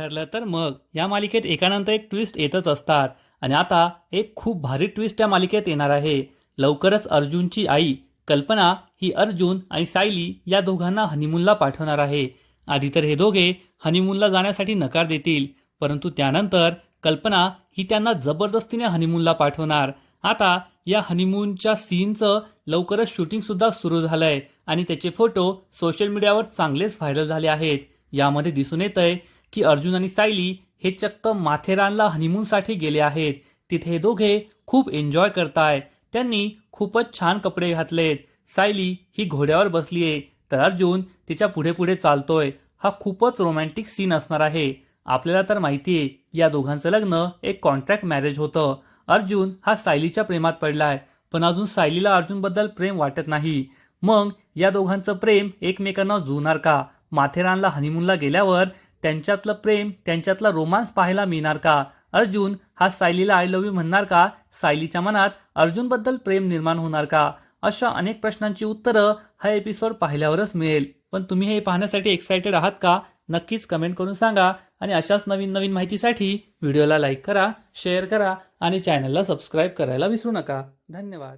ठरलं तर मग. या मालिकेत एकानंतर एक ट्विस्ट येतच असतात. आणि आता एक खूप भारी ट्विस्ट या मालिकेत येणार आहे. लवकरच अर्जुनची आई कल्पना ही अर्जुन आणि सायली या दोघांना हनीमूनला पाठवणार आहे. आधी तर हे दोघे हनीमूनला जाण्यासाठी नकार देतील. परंतु त्यानंतर कल्पना ही त्यांना जबरदस्तीने हनीमूनला पाठवणार. आता या हनीमूनच्या सीनचं लवकरच शूटिंगसुद्धा सुरू सुरू झालंय. आणि त्याचे फोटो सोशल मीडियावर चांगलेच व्हायरल झाले आहेत. यामध्ये दिसून येत आहे की अर्जुन आणि सायली हे चक्क माथेरानला हनीमूनसाठी गेले आहेत. तिथे दोघे खूप एन्जॉय करताय. त्यांनी खूपच छान कपडे घातलेत. सायली ही घोड्यावर बसलीये. तर अर्जुन तिच्या पुढे पुढे चालतोय. हा खूपच रोमॅन्टिक सीन असणार आहे. आपल्याला तर माहिती आहे या दोघांचं लग्न एक कॉन्ट्रॅक्ट मॅरेज होतं. अर्जुन हा सायलीच्या प्रेमात पडलाय पण अजून सायलीला अर्जुनबद्दल प्रेम वाटत नाही. मग या दोघांचं प्रेम एकमेकांना जुळणार का? माथेरानला हनीमूनला गेल्यावर त्यांच्यातलं प्रेम त्यांच्यातला रोमांस पाहायला मिळणार का? अर्जुन हा सायलीला आय लव्ह यू म्हणणार का? सायलीच्या मनात अर्जुनबद्दल प्रेम निर्माण होणार का? अशा अनेक प्रश्नांची उत्तरं हा एपिसोड पाहिल्यावरच मिळेल. पण तुम्ही हे पाहण्यासाठी एक्सायटेड आहात का? नक्कीच कमेंट करून सांगा आणि अशाच नवीन नवीन माहितीसाठी व्हिडिओला लाईक करा शेअर करा आणि चॅनलला सबस्क्राईब करायला विसरू नका. धन्यवाद.